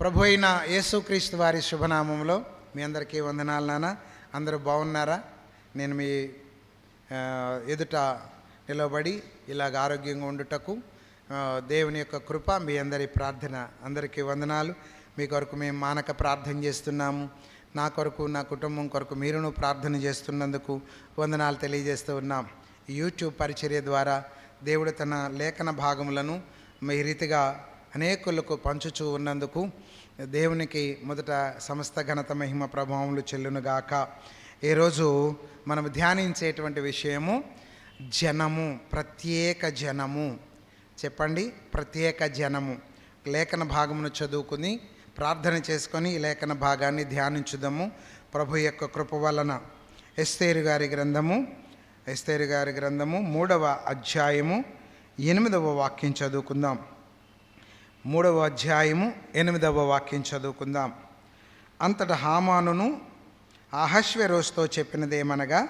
ప్రభు అయిన యేసుక్రీస్తు వారి శుభనామంలో మీ అందరికీ వందనాలు నాన్న. అందరూ బాగున్నారా? నేను మీ ఎదుట నిలబడి ఇలాగ ఆరోగ్యంగా ఉండుటకు దేవుని యొక్క కృప మీ అందరి ప్రార్థన అందరికీ వందనాలు. మీ కొరకు మేము మానక ప్రార్థన చేస్తున్నాము. నా కొరకు నా కుటుంబం కొరకు మీరును ప్రార్థన చేస్తున్నందుకు వందనాలు తెలియజేస్తూ ఉన్నాం. యూట్యూబ్ పరిచర్య ద్వారా దేవుడు తన లేఖన భాగములను మీ రీతిగా అనేకులకు పంచుచూ ఉన్నందుకు దేవునికి మొదట సమస్త ఘనత మహిమ ప్రభావములు చెల్లునుగాక. ఈరోజు మనం ధ్యానించేటువంటి విషయము జనము ప్రత్యేక జనము. చెప్పండి ప్రత్యేక జనము. లేఖన భాగమును చదువుకుని ప్రార్థన చేసుకొని ఈ లేఖన భాగాన్ని ధ్యానించుదాము. ప్రభు యొక్క కృప వలన. ఎస్తేరు గారి గ్రంథము ఎస్తేరు గారి గ్రంథము మూడవ అధ్యాయము ఎనిమిదవ వాక్యం చదువుకుందాం. మూడవ అధ్యాయము ఎనిమిదవ వాక్యం చదువుకుందాం. అంతట హామానును అహశ్వరోస్తో చెప్పినదేమనగా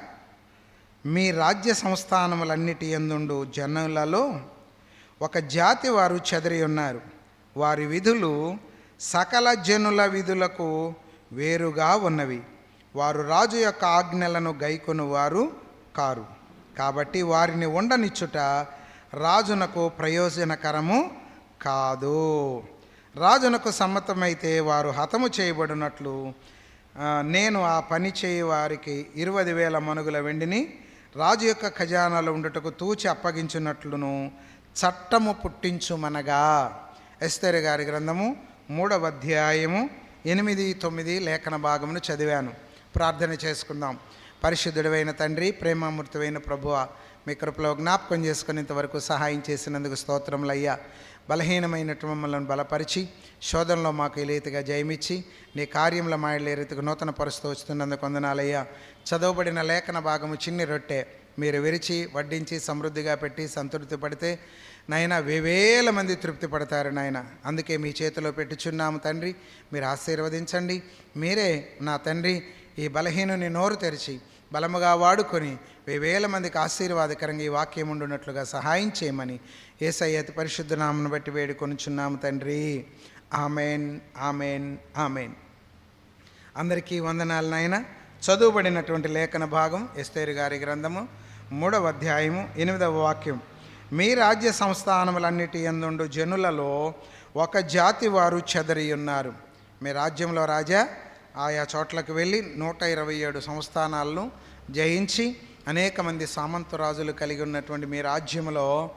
మీ రాజ్య సంస్థానములన్నిటి ఎందుండు జనులలో ఒక జాతి వారు చెదరి ఉన్నారు. వారి విధులు సకల జనుల విధులకు వేరుగా ఉన్నవి. వారు రాజు యొక్క ఆజ్ఞలను గైకొను వారు కారు. కాబట్టి వారిని ఉండనిచ్చుట రాజునకు ప్రయోజనకరము కాదు. రాజునకు సమ్మతమైతే వారు హతము చేయబడినట్లు నేను ఆ పని చేయి వారికి ఇరవై వేల మనుగుల వెండిని రాజు యొక్క ఖజానాలో ఉండటకు తూచి అప్పగించినట్లును చట్టము పుట్టించుమనగా. ఎస్తరి గారి గ్రంథము మూడవ అధ్యాయము ఎనిమిది తొమ్మిది లేఖన భాగమును చదివాను. ప్రార్థన చేసుకుందాం. పరిశుద్ధుడైన తండ్రి ప్రేమామూర్తివైన ప్రభువ మీ కృపలో జ్ఞాపకం చేసుకుని ఇంతవరకు సహాయం చేసినందుకు స్తోత్రములయ్యా బలహీనమైనటువంటి మమ్మల్ని బలపరిచి శోధనలో మాకు ఈ జయమిచ్చి నీ కార్యంలో మా ఏ నూతన పరుస్తూ వస్తున్నందుకు వందనాలయ్యా. చదవబడిన లేఖన భాగము చిన్ని రొట్టె. మీరు విరిచి వడ్డించి సమృద్ధిగా పెట్టి సంతృప్తి పడితే నాయన వేవేల మంది తృప్తి పడతారు నాయన. అందుకే మీ చేతిలో పెట్టుచున్నాము తండ్రి. మీరు ఆశీర్వదించండి. మీరే నా తండ్రి. ఈ బలహీనుని నోరు తెరిచి బలముగా వాడుకొని వేల మందికి ఆశీర్వాదకరంగా ఈ వాక్యం ఉండున్నట్లుగా సహాయం చేయమని ఏసయ్య అతి పరిశుద్ధ నామను బట్టి వేడుకొనుచున్నాము తండ్రి. Amen amen amen. అందరికీ వందనాలు నాయన. చదువుబడినటువంటి లేఖన భాగం ఎస్తేరు గారి గ్రంథము మూడవ అధ్యాయము ఎనిమిదవ వాక్యం. మీ రాజ్య సంస్థానములన్నిటి ఎందుండు జనులలో ఒక జాతి వారు చెదరి ఉన్నారు. మీ రాజ్యంలో రాజా ఆయా చోట్లకు వెళ్ళి నూట ఇరవై ఏడు సంస్థానాలను జయించి అనేక మంది సామంతరాజులు కలిగి ఉన్నటువంటి మీ రాజ్యంలో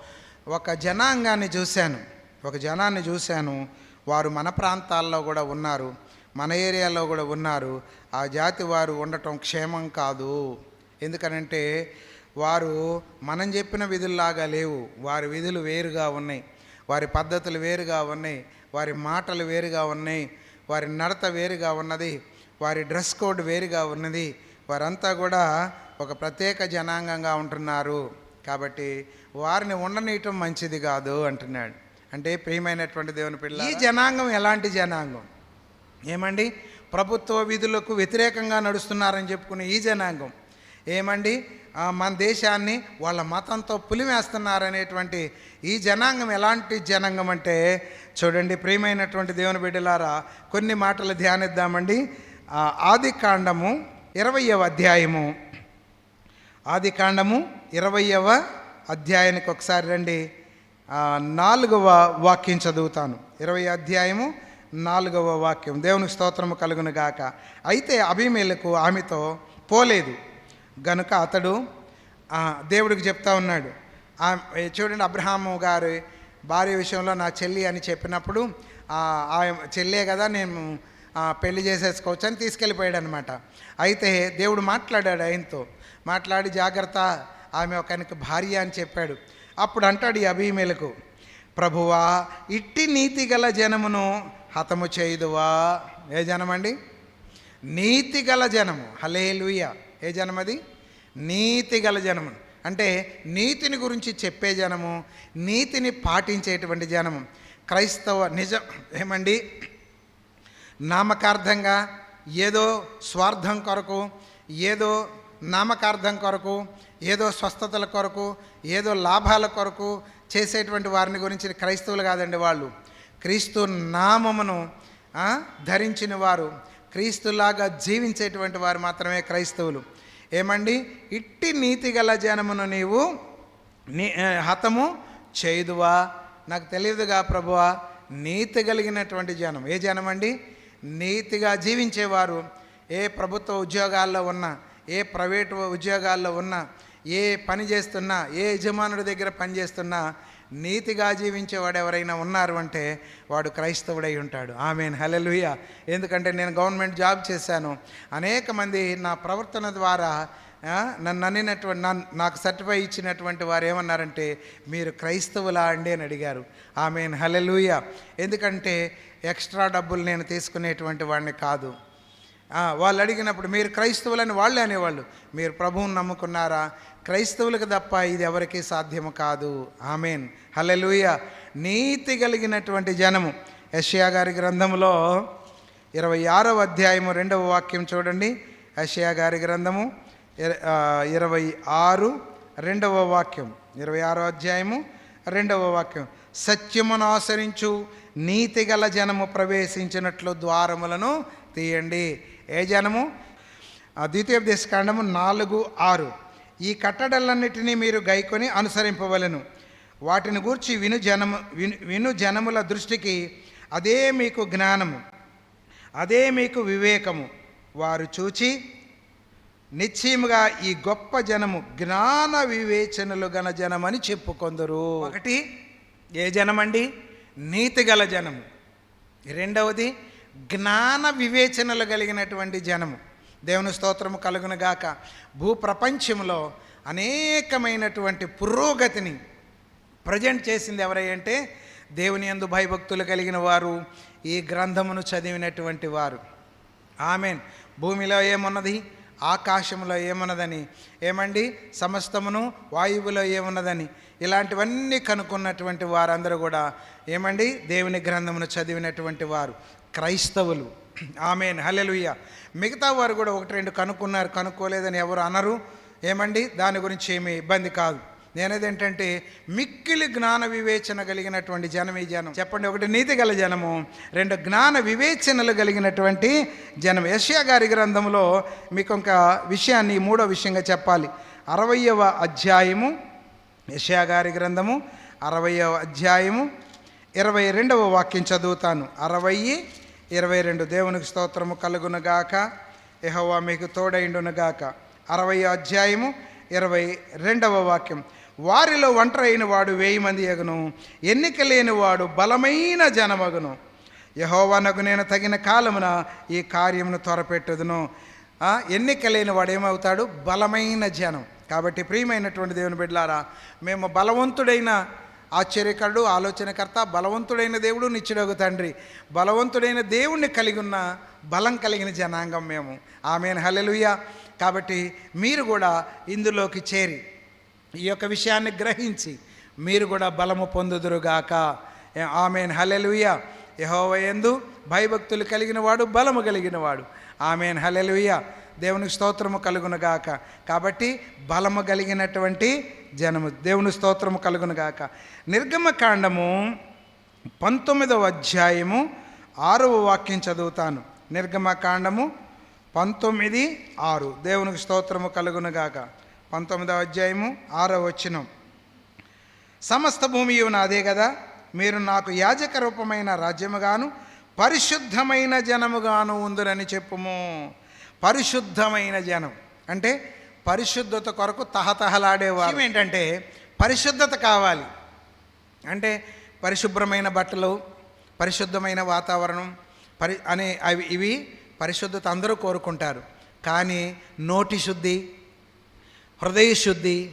ఒక జనాంగాన్ని చూశాను. ఒక జనాన్ని చూశాను. వారు మన ప్రాంతాల్లో కూడా ఉన్నారు. మన ఏరియాలో కూడా ఉన్నారు. ఆ జాతి వారు ఉండటం క్షేమం కాదు. ఎందుకనంటే వారు మనం చెప్పిన విధుల్లాగా లేవు. వారి విధులు వేరుగా ఉన్నాయి. వారి పద్ధతులు వేరుగా ఉన్నాయి. వారి మాటలు వేరుగా ఉన్నాయి. వారి నడత వేరుగా ఉన్నది వారి డ్రెస్ కోడ్ వేరుగా ఉన్నది వారంతా కూడా ఒక ప్రత్యేక జనాంగంగా ఉంటున్నారు. కాబట్టి వారిని ఉండనీయటం మంచిది కాదు అంటున్నాడు. అంటే ప్రియమైనటువంటి దేవుని పిల్ల ఈ జనాంగం ఎలాంటి జనాంగం? ఏమండి? ప్రభుత్వ విధులకు వ్యతిరేకంగా నడుస్తున్నారని చెప్పుకునే ఈ జనాంగం. ఏమండి? మన దేశాన్ని వాళ్ళ మతంతో పులిమేస్తున్నారనేటువంటి ఈ జనాంగం ఎలాంటి జనాంగం అంటే చూడండి ప్రియమైనటువంటి దేవుని బిడ్డలారా కొన్ని మాటలు ధ్యానిద్దామండి. ఆది కాండము ఇరవయవ అధ్యాయము. ఆది కాండము ఇరవయవ అధ్యాయానికి ఒకసారి రండి. నాలుగవ వాక్యం చదువుతాను. ఇరవై అధ్యాయము నాలుగవ వాక్యం. దేవునికి స్తోత్రము కలుగును గాక అయితే అభిమేలకు ఆమెతో పోలేదు. గనుక అతడు దేవుడికి చెప్తా ఉన్నాడు. ఆ, చూడండి అబ్రహాము గారి భార్య విషయంలో నా చెల్లి అని చెప్పినప్పుడు ఆ చెల్లే కదా నేను పెళ్ళి చేసేసుకోవచ్చు అని తీసుకెళ్ళిపోయాడు అనమాట అయితే దేవుడు మాట్లాడాడు ఆయనతో. మాట్లాడి జాగ్రత్త ఆమె ఒకనికి భార్య అని చెప్పాడు. అప్పుడు అంటాడు ఈ అభిమేలకు ప్రభువా ఇట్టి నీతి గల జనమును హతము చేయుదువా? ఏ జనమండి? నీతి గల జనము. హలేలుయ ఏ జనమది? నీతి గల జనము. అంటే నీతిని గురించి చెప్పే జనము నీతిని పాటించేటువంటి జనము. క్రైస్తవ నిజం ఏమండి? నామకార్థంగా ఏదో స్వార్థం కొరకు ఏదో నామకార్థం కొరకు ఏదో స్వస్థతల కొరకు ఏదో లాభాల కొరకు చేసేటువంటి వారిని గురించి క్రైస్తవులు కాదండి వాళ్ళు. క్రీస్తు నామమును ధరించిన వారు. క్రీస్తులాగా జీవించేటువంటి వారు మాత్రమే క్రైస్తవులు. ఏమండి? ఇట్టి నీతి గల జనమును నీవు నీ హతము చేయుదువా? నాకు తెలియదుగా ప్రభువా నీతి కలిగినటువంటి జనం. ఏ జనం అండి నీతిగా జీవించేవారు. ఏ ప్రభుత్వ ఉద్యోగాల్లో ఉన్నా ఏ ప్రైవేటు ఉద్యోగాల్లో ఉన్నా ఏ పని చేస్తున్నా ఏ యజమానుడి దగ్గర పని చేస్తున్నా నీతిగా జీవించేవాడు ఎవరైనా ఉన్నారు అంటే వాడు క్రైస్తవుడై ఉంటాడు. ఆమెన్. హలెలుయ ఎందుకంటే నేను గవర్నమెంట్ జాబ్ చేశాను. అనేక మంది నా ప్రవర్తన ద్వారా నన్ను అన్నినటువంటి నన్ను నాకు సర్టిఫై ఇచ్చినటువంటి వారు ఏమన్నారంటే మీరు క్రైస్తవులా అండి అని అడిగారు. ఆమెన్. హలెలుయ ఎందుకంటే ఎక్స్ట్రా డబ్బులు నేను తీసుకునేటువంటి వాడిని కాదు. వాళ్ళు అడిగినప్పుడు మీరు క్రైస్తవులని వాళ్ళే అనేవాళ్ళు. మీరు ప్రభువుని నమ్ముకున్నారా? క్రైస్తవులకు తప్ప ఇది ఎవరికీ సాధ్యము కాదు. ఆమెన్. హలెలుయ నీతి కలిగినటువంటి జనము. యషయా గారి గ్రంథములో ఇరవై ఆరవ అధ్యాయము రెండవ వాక్యం చూడండి. యషియా గారి గ్రంథము ఇరవై ఆరు రెండవ వాక్యం. ఇరవై ఆరో అధ్యాయము రెండవ వాక్యం. సత్యమును ఆచరించు నీతి గల జనము ప్రవేశించినట్లు ద్వారములను తీయండి. ఏ జనము? ద్వితీయ ద్వితీయోపదేశకాండము నాలుగు ఆరు. ఈ కట్టడలన్నిటినీ మీరు గైకొని అనుసరింపవలను. వాటిని గూర్చి విను జనము విను విను జనముల దృష్టికి అదే మీకు జ్ఞానము అదే మీకు వివేకము. వారు చూచి నిశ్చయముగా ఈ గొప్ప జనము జ్ఞాన వివేచనలు గల జనమని చెప్పుకొందరు. ఒకటి ఏ జనమండి? నీతి గల జనము. రెండవది జ్ఞాన వివేచనలు కలిగినటువంటి జనము. దేవుని స్తోత్రము కలుగునగాక భూప్రపంచంలో అనేకమైనటువంటి పురోగతిని ప్రజెంట్ చేసింది ఎవరంటే దేవుని యందు భయభక్తులు కలిగిన వారు ఈ గ్రంథమును చదివినటువంటి వారు. ఆమెన్. భూమిలో ఏమున్నది? ఆకాశంలో ఏమున్నదని? ఏమండి? సమస్తమును వాయువులో ఏమున్నదని? ఇలాంటివన్నీ కనుక్కున్నటువంటి వారందరూ కూడా ఏమండి? దేవుని గ్రంథమును చదివినటువంటి వారు. క్రైస్తవులు. ఆమెన్. హలెలుయ్య మిగతా వారు కూడా ఒకటి రెండు కనుక్కున్నారు కనుక్కోలేదని ఎవరు అనరు. ఏమండి? దాని గురించి ఏమీ ఇబ్బంది కాదు. నేనేదేంటంటే మిక్కిలి జ్ఞాన వివేచన కలిగినటువంటి జనం ఈ జనం. చెప్పండి ఒకటి నీతి గల జనము రెండు జ్ఞాన వివేచనలు కలిగినటువంటి జనం. యష్యా గారి గ్రంథంలో మీకు ఒక విషయాన్ని మూడో విషయంగా చెప్పాలి. అరవయవ అధ్యాయము యష్యా గారి గ్రంథము అరవయవ అధ్యాయము ఇరవై రెండవ వాక్యం చదువుతాను. అరవై ఇరవై రెండు దేవునికి స్తోత్రము కలుగునుగాక. యెహోవా మీకు తోడైండునుగాక. అరవై అధ్యాయము ఇరవై రెండవ వాక్యం. వారిలో ఒంటరైన వాడు వెయ్యి మంది ఎగును. ఎన్నిక లేని వాడు బలమైన జనమగును. యహోవానకు నేను తగిన కాలమున ఈ కార్యమును త్వరపెట్టుదును. ఎన్నిక లేని వాడు ఏమవుతాడు? బలమైన జనం. కాబట్టి ప్రియమైనటువంటి దేవుని బిడ్డలారా మేము బలవంతుడైన ఆశ్చర్యకరుడు ఆలోచనకర్త బలవంతుడైన దేవుడు నిచ్చుడగు తండ్రి. బలవంతుడైన దేవుణ్ణి కలిగి ఉన్న బలం కలిగిన జనాంగం మేము. ఆమెను. హలెలుయ కాబట్టి మీరు కూడా ఇందులోకి చేరి ఈ యొక్క విషయాన్ని గ్రహించి మీరు కూడా బలము పొందుదురుగాక. ఆమెన్. హలెలుయ యహోవ యందు భయభక్తులు కలిగిన వాడు బలము కలిగిన వాడు ఆమెన్. హలెలుయ దేవునికి స్తోత్రము కలుగునుగాక. కాబట్టి బలము కలిగినటువంటి జనము దేవుని స్తోత్రము కలుగునుగాక. నిర్గమకాండము పంతొమ్మిదవ అధ్యాయము ఆరవ వాక్యం చదువుతాను. నిర్గమకాండము పంతొమ్మిది ఆరు. దేవునికి స్తోత్రము కలుగునుగాక. పంతొమ్మిదవ అధ్యాయము ఆరవ వచనం. సమస్త భూమి నాదే కదా మీరు నాకు యాజక రూపమైన రాజ్యముగాను పరిశుద్ధమైన జనముగాను ఉందరని చెప్పుము. పరిశుద్ధమైన జనం. అంటే పరిశుద్ధత కొరకు తహతహలాడేవారు. ఏంటంటే పరిశుద్ధత కావాలి. అంటే పరిశుభ్రమైన బట్టలు పరిశుద్ధమైన వాతావరణం పరి అనే అవి ఇవి పరిశుద్ధత అందరూ కోరుకుంటారు. కానీ నోటి శుద్ధి హృదయ శుద్ధి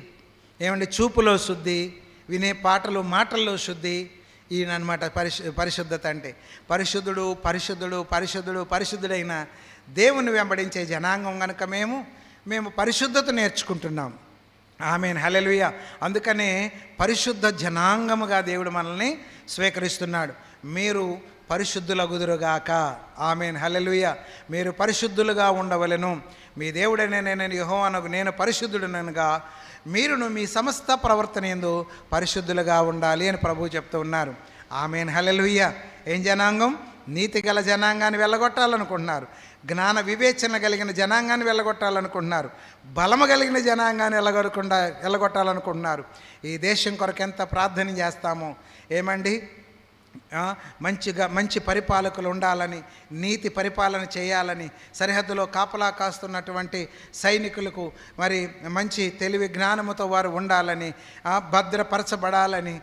ఏమంటే చూపులో శుద్ధి వినే పాటలు మాటల్లో శుద్ధి ఈయనమాట పరిశు పరిశుద్ధత అంటే. పరిశుద్ధుడు పరిశుద్ధుడు పరిశుద్ధుడు పరిశుద్ధుడైన దేవుని వెంబడించే జనాంగం కనుక మేము మేము పరిశుద్ధత నేర్చుకుంటున్నాం. ఆమె హలెలుయ అందుకనే పరిశుద్ధ జనాంగముగా దేవుడు మనల్ని స్వీకరిస్తున్నాడు. మీరు పరిశుద్ధులగుదురుగాక. ఆమెన్. హలెలుయ మీరు పరిశుద్ధులుగా ఉండవలెను. మీ దేవుడనే నేను యెహోవానకు నేను పరిశుద్ధుడనగా మీరును మీ సమస్త ప్రవర్తన ఎందు పరిశుద్ధులుగా ఉండాలి అని ప్రభు చెప్తూ ఉన్నారు. ఆమెన్. హలెలుయ్య ఏం జనాంగం? నీతి గల జనాంగాన్ని వెళ్ళగొట్టాలనుకుంటున్నారు. జ్ఞాన వివేచన కలిగిన జనాంగాన్ని వెళ్ళగొట్టాలనుకుంటున్నారు. బలము కలిగిన జనాంగాన్ని వెళ్ళగొట్టకుండా వెళ్ళగొట్టాలనుకుంటున్నారు ఈ దేశం కొరకు ఎంత ప్రార్థన చేస్తామో? ఏమండి? మంచిగా మంచి పరిపాలకులు ఉండాలని నీతి పరిపాలన చేయాలని సరిహద్దులో కాపలా కాస్తున్నటువంటి సైనికులకు మరి మంచి తెలివి జ్ఞానముతో వారు ఉండాలని భద్రపరచబడాలని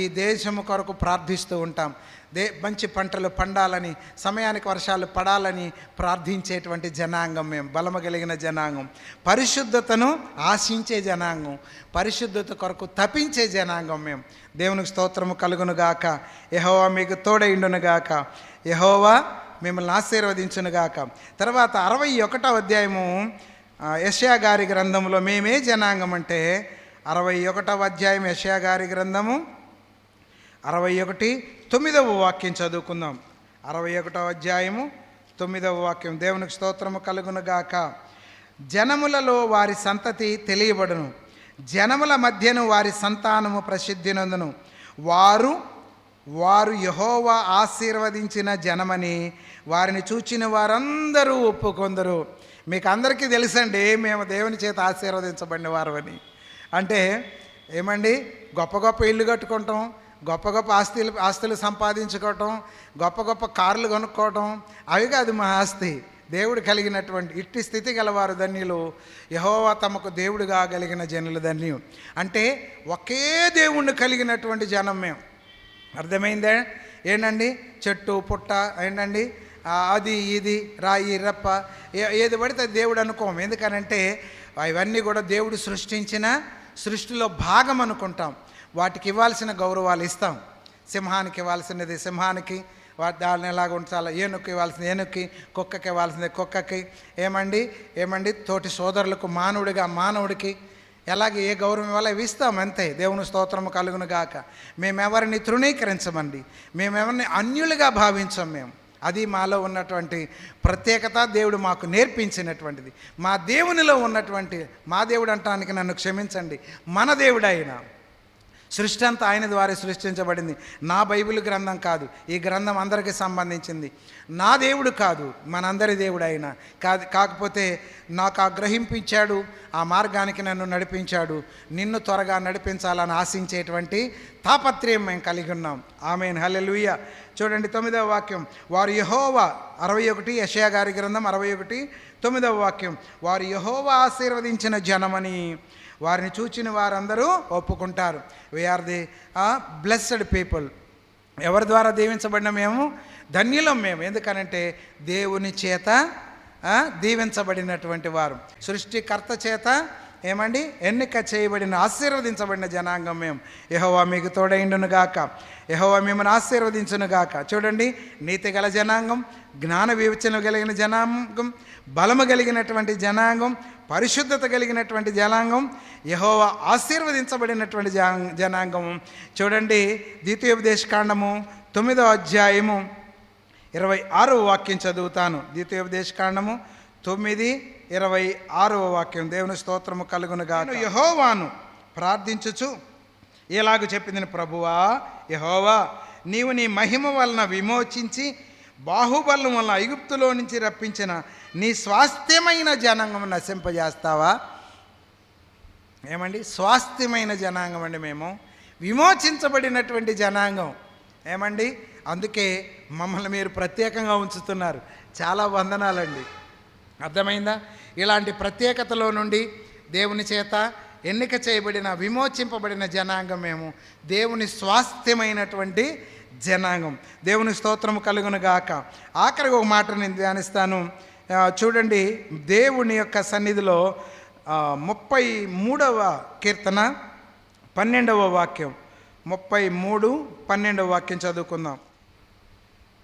ఈ దేశము కొరకు ప్రార్థిస్తూ ఉంటాం. దే మంచి పంటలు పండాలని సమయానికి వర్షాలు పడాలని ప్రార్థించేటువంటి జనాంగం మేము బలము కలిగిన జనాంగం. పరిశుద్ధతను ఆశించే జనాంగం పరిశుద్ధత కొరకు తపించే జనాంగం మేము దేవునికి స్తోత్రము కలుగునుగాక. యహోవా మీకు తోడైండునుగాక యహోవా మిమ్మల్ని ఆశీర్వదించునుగాక. తర్వాత అరవై ఒకటో అధ్యాయము ఆ, గారి గ్రంథంలో మేమే జనాంగం అంటే అరవై ఒకటవ అధ్యాయం యెషయా గారి గ్రంథము అరవై ఒకటి తొమ్మిదవ వాక్యం చదువుకుందాం. అరవై ఒకటవ అధ్యాయము తొమ్మిదవ వాక్యం. దేవునికి స్తోత్రము కలుగునుగాక. జనములలో వారి సంతతి తెలియబడును. జనముల మధ్యను వారి సంతానము ప్రసిద్ధినందును. వారు వారు యహోవా ఆశీర్వదించిన జనమని వారిని చూచిన వారందరూ ఒప్పుకొందరు. మీకు అందరికీ తెలుసండి మేము దేవుని చేత ఆశీర్వదించబడిన వారమని. అంటే ఏమండి గొప్ప గొప్ప ఇల్లు కట్టుకుంటాం గొప్ప గొప్ప ఆస్తులు ఆస్తులు సంపాదించుకోవటం గొప్ప గొప్ప కార్లు కొనుక్కోవటం అవి కాదు మా ఆస్తి దేవుడు కలిగినటువంటి ఇట్టి స్థితి గలవారు ధన్యులు. యహోవా తమకు దేవుడుగా కలిగిన జనులు ధన్యం అంటే ఒకే దేవుణ్ణి కలిగినటువంటి జనం మేము అర్థమైందే? ఏంటండి? చెట్టు పుట్ట ఏంటండి? అది ఇది రాయి రప్ప ఏ- ఏది పడితే దేవుడు అనుకోం. ఎందుకనంటే అవన్నీ కూడా దేవుడు సృష్టించిన సృష్టిలో భాగం అనుకుంటాం. వాటికి ఇవ్వాల్సిన గౌరవాలు ఇస్తాం. సింహానికి ఇవ్వాల్సినది సింహానికి వా దాన్ని ఎలాగ ఉంచాలి ఏనుక్కి ఇవ్వాల్సింది ఏనుక్కి కుక్కకి ఇవ్వాల్సింది కుక్కకి. ఏమండి? ఏమండి? తోటి సోదరులకు మానవుడిగా మానవుడికి ఎలాగే ఏ గౌరవం ఇవ్వాలో ఇస్తాం అంతే. దేవుని స్తోత్రము కలుగును గాక. మేమెవరిని తృణీకరించమండి. మేమెవరిని అన్యులుగా భావించం మేము. అది మాలో ఉన్నటువంటి ప్రత్యేకత దేవుడు మాకు నేర్పించినటువంటిది. మా దేవునిలో ఉన్నటువంటి మా దేవుడు అంటానికి నన్ను క్షమించండి. మన దేవుడైనా సృష్టి అంతా ఆయన ద్వారా సృష్టించబడింది. నా బైబిల్ గ్రంథం కాదు ఈ గ్రంథం అందరికీ సంబంధించింది. నా దేవుడు కాదు మనందరి దేవుడు అయిన కాదు కాకపోతే నాకు ఆగ్రహింపించాడు ఆ మార్గానికి నన్ను నడిపించాడు. నిన్ను త్వరగా నడిపించాలని ఆశించేటువంటి తాపత్రయం మేము కలిగి ఉన్నాం. ఆమె హల్లెలూయా. చూడండి తొమ్మిదవ వాక్యం. వారు యహోవా అరవై ఒకటి యషయా గారి గ్రంథం అరవై ఒకటి తొమ్మిదవ వాక్యం. వారు యహోవా ఆశీర్వదించిన జనమని. వారిని చూచిన వారందరూ ఒప్పుకుంటారు. వీఆర్ ది బ్లెస్డ్ పీపుల్ ఎవరి ద్వారా దీవించబడిన మేము? ధన్యులం మేము. ఎందుకనంటే దేవుని చేత uh, దీవించబడినటువంటి వారు. సృష్టికర్త చేత ఏమండి? ఎన్నిక చేయబడిన ఆశీర్వదించబడిన జనాంగం మేము యహోవా మీకు తోడైండును గాక. యహోవా మిమ్మల్ని ఆశీర్వదించును గాక. చూడండి నీతి గల జనాంగం జ్ఞాన వివేచన కలిగిన జనాంగం బలము కలిగినటువంటి జనాంగం పరిశుద్ధత కలిగినటువంటి జనాంగం యహోవా ఆశీర్వదించబడినటువంటి జా- జనాంగం. చూడండి ద్వితీయోపదేశకాండము తొమ్మిదో అధ్యాయము ఇరవై ఆరు వాక్యం చదువుతాను. ద్వితీయోపదేశకాండము తొమ్మిది ఇరవై ఆరవ వాక్యం దేవుని స్తోత్రము కలుగునుగా యహోవాను ప్రార్థించుచు ఇలాగ చెప్పింది ప్రభువా యహోవా నీవు నీ మహిమ వలన విమోచించి బాహుబలం వలన ఐగుప్తులో నుంచి రప్పించిన నీ స్వాస్థ్యమైన జనాంగం నశింపజేస్తావా? ఏమండి? స్వాస్థ్యమైన జనాంగం అండి మేము. విమోచించబడినటువంటి జనాంగం. ఏమండి? అందుకే మమ్మల్ని మీరు ప్రత్యేకంగా ఉంచుతున్నారు. చాలా వందనాలండి. అర్థమైందా? ఇలాంటి ప్రత్యేకతలో నుండి దేవుని చేత ఎన్నిక చేయబడిన విమోచింపబడిన జనాంగం మేము. దేవుని స్వాస్థ్యమైనటువంటి జనాంగం. దేవుని స్తోత్రము కలుగును గాక. ఆఖరికి ఒక మాట నేను ధ్యానిస్తాను. చూడండి దేవుని యొక్క సన్నిధిలో ముప్పై మూడవ కీర్తన పన్నెండవ వాక్యం. ముప్పై మూడు పన్నెండవ వాక్యం చదువుకుందాం.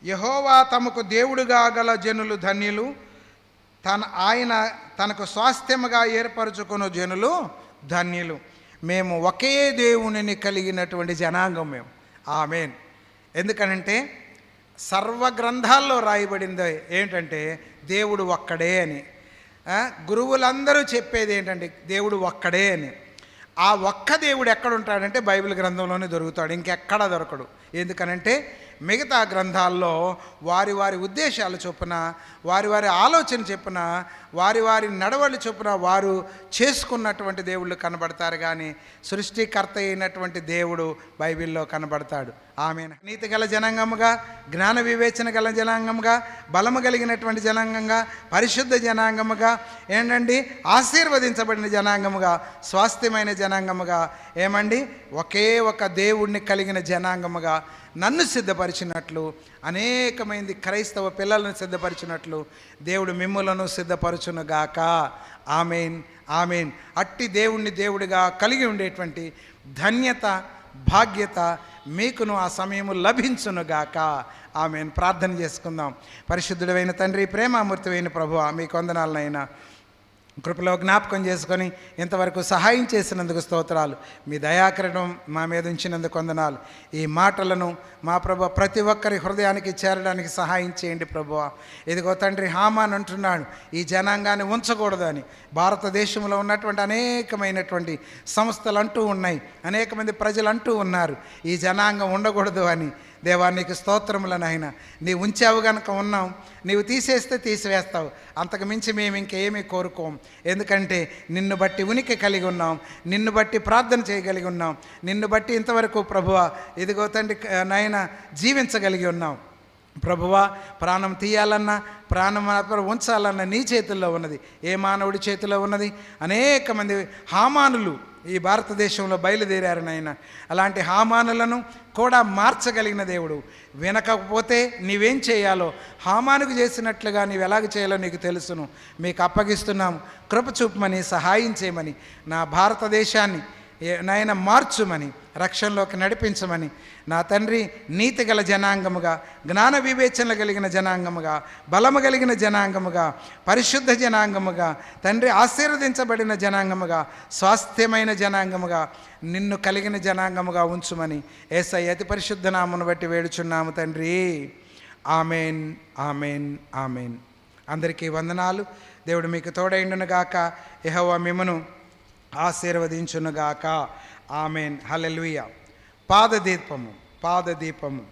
యహోవా తమకు దేవుడుగా గల జనులు ధన్యులు. తన ఆయన తనకు స్వాస్థ్యముగా ఏర్పరచుకున్న జనులు ధన్యులు. మేము ఒకే దేవునిని కలిగినటువంటి జనాంగం మేము. ఆమెన్. ఎందుకనంటే సర్వ గ్రంథాల్లో రాయబడింది ఏంటంటే దేవుడు ఒక్కడే అని. గురువులందరూ చెప్పేది ఏంటంటే దేవుడు ఒక్కడే అని. ఆ ఒక్క దేవుడు ఎక్కడ ఉంటాడంటే బైబిల్ గ్రంథంలోనే దొరుకుతాడు. ఇంకెక్కడా దొరకడు. ఎందుకనంటే మిగతా గ్రంథాల్లో వారి వారి ఉద్దేశాలు చొప్పున వారి వారి ఆలోచన చొప్పున వారి వారి నడవడి చొప్పున వారు చేసుకున్నటువంటి దేవుళ్ళు కనబడతారు కానీ సృష్టికర్త అయినటువంటి దేవుడు బైబిల్లో కనబడతాడు. ఆమె నీతి గల జనాంగముగా జ్ఞాన వివేచన గల జనాంగముగా బలము కలిగినటువంటి జనాంగంగా పరిశుద్ధ జనాంగముగా ఏంటండి? ఆశీర్వదించబడిన జనాంగముగా స్వాస్థ్యమైన జనాంగముగా ఏమండి? ఒకే ఒక దేవుణ్ణి కలిగిన జనాంగముగా నన్ను సిద్ధపరిచినట్లు అనేకమైంది క్రైస్తవ పిల్లలను సిద్ధపరిచినట్లు దేవుడు మిమ్ములను సిద్ధపరచునుగాక. Amen amen. అట్టి దేవుణ్ణి దేవుడిగా కలిగి ఉండేటువంటి ధన్యత భాగ్యత మీకును ఆ సమయము లభించునుగాక. ఆమెను. ప్రార్థన చేసుకుందాం. పరిశుద్ధుడైన తండ్రి ప్రేమామూర్తివైన ప్రభు మీకు వందనాలనైనా. కృపలో జ్ఞాపకం చేసుకొని ఇంతవరకు సహాయం చేసినందుకు స్తోత్రాలు. మీ దయాకరణం మా మీద ఉంచినందుకు వందనాలు. ఈ మాటలను మా ప్రభు ప్రతి ఒక్కరి హృదయానికి చేరడానికి సహాయం చేయండి ప్రభు ఇదిగో తండ్రి హామాన్ అంటున్నాడు ఈ జనాంగాన్ని ఉంచకూడదు అని. భారతదేశంలో ఉన్నటువంటి అనేకమైనటువంటి సంస్థలు అంటూ ఉన్నాయి అనేక మంది ప్రజలు అంటూ ఉన్నారు ఈ జనాంగం ఉండకూడదు అని. దేవా నీకు స్తోత్రములనైనా నీవు ఉంచావు గనక ఉన్నాం. నీవు తీసేస్తే తీసివేస్తావు. అంతకు మించి మేము ఇంకేమీ కోరుకోం. ఎందుకంటే నిన్ను బట్టి ఉనికి కలిగి ఉన్నాం. నిన్ను బట్టి ప్రార్థన చేయగలిగి ఉన్నాం. నిన్ను బట్టి ఇంతవరకు ప్రభువ ఇదిగో తండ్రి నాయన జీవించగలిగి ఉన్నాం. ప్రభువా ప్రాణం తీయాలన్నా ప్రాణం ఉంచాలన్నా నీ చేతుల్లో ఉన్నది. ఏ మానవుడి చేతిలో ఉన్నది? అనేక మంది హామానులు ఈ భారతదేశంలో బయలుదేరారు నాయన. అలాంటి హామానులను కూడా మార్చగలిగిన దేవుడు. వినకపోతే నీవేం చేయాలో? హామానుకు చేసినట్లుగా నీవు ఎలాగ చేయాలో నీకు తెలుసును. మీకు అప్పగిస్తున్నాము. కృప చూపమని సహాయం చేయమని. నా భారతదేశాన్ని నాయన మార్చుమని రక్షణలోకి నడిపించమని నా తండ్రి నీతి గల జనాంగముగా జ్ఞాన వివేచనలు కలిగిన జనాంగముగా బలము కలిగిన జనాంగముగా పరిశుద్ధ జనాంగముగా తండ్రి ఆశీర్వదించబడిన జనాంగముగా స్వాస్థ్యమైన జనాంగముగా నిన్ను కలిగిన జనాంగముగా ఉంచుమని ఏసై అతి పరిశుద్ధ నామును బట్టి వేడుచున్నాము తండ్రి. Amen amen amen. అందరికీ వందనాలు. దేవుడు మీకు తోడైండునుగాక. యెహోవా మిమ్మను ఆశీర్వదించునుగాక. ఆమెన్. హల్లెలూయ. పాదదీపము పాదదీపము.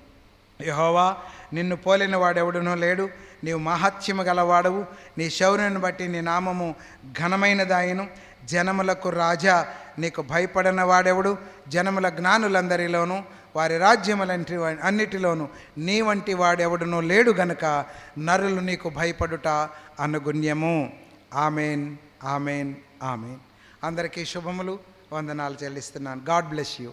యహోవా నిన్ను పోలిన వాడెవడునో లేడు. నీవు మహత్యము గలవాడవు. నీ శౌర్యను బట్టి నీ నామము ఘనమైనదాయను. జనములకు రాజా నీకు భయపడిన వాడెవడు? జనముల జ్ఞానులందరిలోనూ వారి రాజ్యములంటి అన్నిటిలోనూ నీ వంటి వాడెవడునో లేడు గనుక నరులు నీకు భయపడుట అనుగుణ్యము. Amen amen amen. అందరికీ శుభములు వందనాలు చెల్లిస్తున్నాను. God bless you.